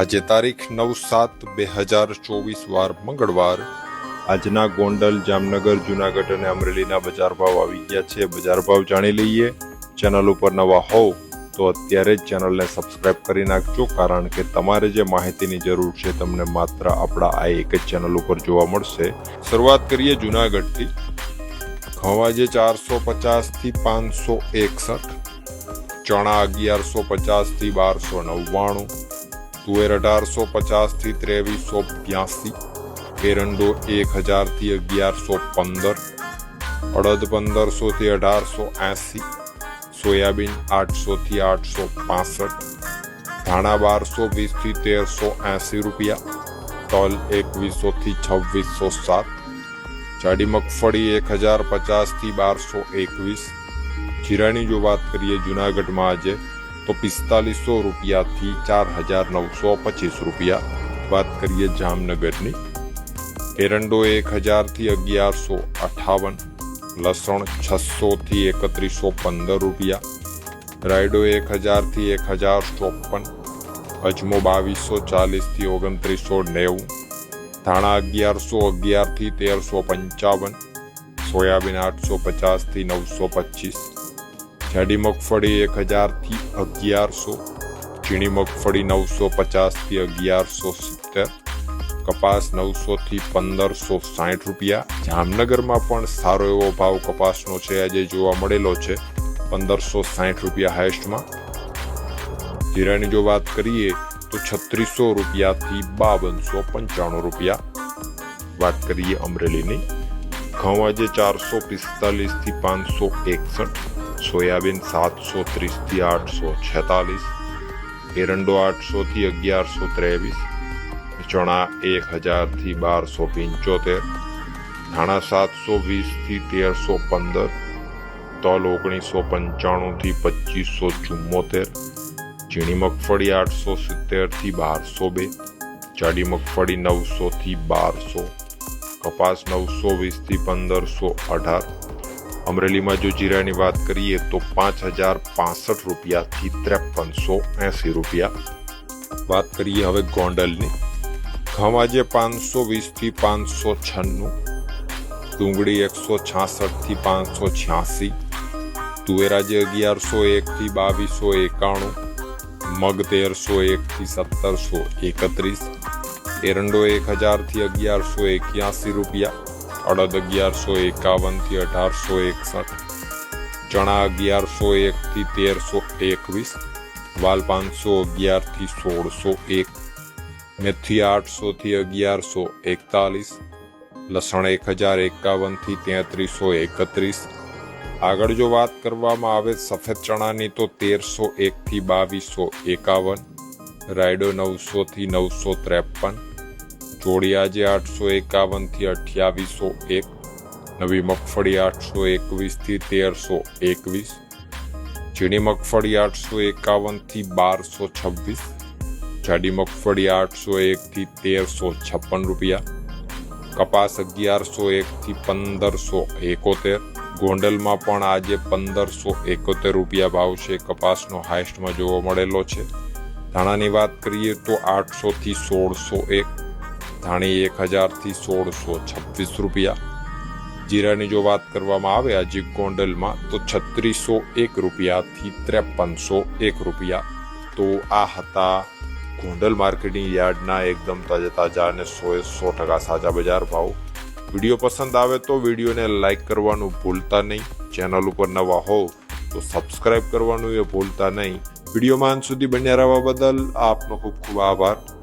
આજે તારીખ નવ સાત બે હજાર ચોવીસ વાર મંગળવાર આજના ગોંડલ, જામનગર, જુનાગઢ અને અમરેલીના બજાર ભાવ આવી ગયા છે. બજાર ભાવ જાણી લઈએ. ચેનલ ઉપર નવા હોવ તો અત્યારે જ ચેનલને સબસ્ક્રાઇબ કરી નાખજો, કારણ કે તમારે જે માહિતીની જરૂર છે તમને માત્ર આપણા આ એક જ ચેનલ ઉપર જોવા મળશે. શરૂઆત કરીએ જુનાગઢથી. ઘઉં આજે ચારસો પચાસથી પાંચસો એકસઠ, ચણા અગિયારસો પચાસથી બારસો નવ્વાણું તુવેર અઢારસો પચાસથી ત્રેવીસો બ્યાસી એરંડો એક હજારથી અગિયારસો પંદર અડદ પંદરસોથી અઢારસો એંસી સોયાબીન આઠસોથી આઠસો પાસઠ ધાણા બારસો વીસથી તેરસો એંસી રૂપિયા તલ એકવીસોથી છવ્વીસો સાત જાડી મગફળી એક હજાર પચાસથી બારસો એકવીસ જીરાની જો વાત કરીએ જુનાગઢમાં આજે તો પિસ્તાલીસો રૂપિયાથી ચાર હજાર નવસો પચીસ રૂપિયા. વાત કરીએ જામનગરની. એરંડો એક હજારથી અગિયારસો અઠાવન, લસણ છસોથી એકત્રીસો પંદર રૂપિયા. રાયડો એક હજારથી એક હજાર ચોપન, અજમો બાવીસો ચાલીસથી ઓગણત્રીસો નેવું, ધાણા અગિયારસો અગિયારથી તેરસો પંચાવન, સોયાબીન આઠસો પચાસથી નવસો પચીસ. જાડી મગફળી એક હજારથી અગિયારસો, ઝીણી મગફળી નવસો પચાસથી અગિયારસો સિત્તેર, કપાસ નવસોથી પંદરસો સાઠ રૂપિયા. જામનગરમાં પણ સારો એવો ભાવ કપાસનો છે, આજે જોવા મળેલો છે, પંદરસો સાઠ રૂપિયા હાઈસ્ટમાં જીરાની જો વાત કરીએ તો છત્રીસો રૂપિયાથી બાવનસો પંચાણું રૂપિયા. વાત કરીએ અમરેલીની. ઘઉં આજે ચારસો પિસ્તાલીસથી પાંચસો એકસઠ. સોયાબીન સાતસો ત્રીસથી આઠસો છેતાલીસ, એરંડો આઠસોથી અગિયારસો ત્રેવીસ, ચણા એક હજારથી બારસો પંચોતેર, ધાણા સાતસો વીસથી તેરસો પંદર, તલ ઓગણીસો પંચાણુંથી પચીસો ચુમ્મોતેર, ઝીણી મગફળી આઠસો સિત્તેરથી બારસો બે, જાડી મગફળી નવસોથી બારસો, કપાસ નવસો વીસથી પંદરસો અઢાર અમરેલીમાં જો જીરાની વાત કરીએ તો પાંચ હજાર પાસઠ રૂપિયાથી ત્રેપનસો એંસી રૂપિયા. વાત કરીએ હવે ગોંડલની. ઘઉં પાંચસો વીસથી પાંચસો છન્નું, ડુંગળી એકસો છાસઠથી પાંચસો છ્યાસી તુવેરાજે અગિયારસો એકથી બાવીસો એકાણું, મગ તેરસો એકથી સત્તરસો એકત્રીસ, એરંડો એક હજારથી અગિયારસો એક્યાસી રૂપિયા. અડદ અગિયારસો એકાવનથી અઢારસો એકસઠ. ચણા અગિયારસો એકથી તેરસો એકવીસ. વાલ પાંચસો અગિયારથી સોળસો એક. મેથી આઠસોથી અગિયારસો એકતાલીસ. લસણ એક હજાર એકાવનથી તેત્રીસો એકત્રીસ. આગળ જો વાત કરવામાં આવે સફેદ ચણાની તો તેરસો એકથી બાવીસો એકાવન. રાયડો નવસોથી નવસો ત્રેપન. જોડી આજે આઠસો એકાવનથી અઠ્યાવીસો એક. નવી મગફળી આઠસો એકવીસથી તેરસો એકવીસ. ઝીણી મગફળી આઠસો એકાવનથી બારસો છવ્વીસ. જાડી મગફળી આઠસો એકથી તેરસો છપ્પન રૂપિયા. કપાસ અગિયારસો એકથી પંદરસો એકોતેર. ગોંડલમાં પણ આજે પંદરસો એકોતેર રૂપિયા ભાવ છે. કપાસનો હાઈસ્ટમાં જોવા મળેલો છે. ધાણાની વાત કરીએ તો આઠસોથી સોળસો એક. ધાણી એક હજારથી સોળસો છવ્વીસ રૂપિયા. જીરાની જો વાત કરવામાં આવે, આજે ગોંડલમાં, તો છત્રીસો એક રૂપિયાથી ત્રેપનસો એક રૂપિયા. તો આ હતા ગોંડલ માર્કેટિંગ યાર્ડના એકદમ તાજા તાજા અને સો સો ટકા સાચા બજાર ભાવ. વીડિયો પસંદ આવે તો વિડીયોને લાઈક કરવાનું ભૂલતા નહીં. ચેનલ ઉપર નવા હોવ તો સબસ્ક્રાઇબ કરવાનું એ ભૂલતા નહીં. વિડીયોમાં અંત સુધી બન્યા રહેવા બદલ આપનો ખૂબ ખૂબ આભાર.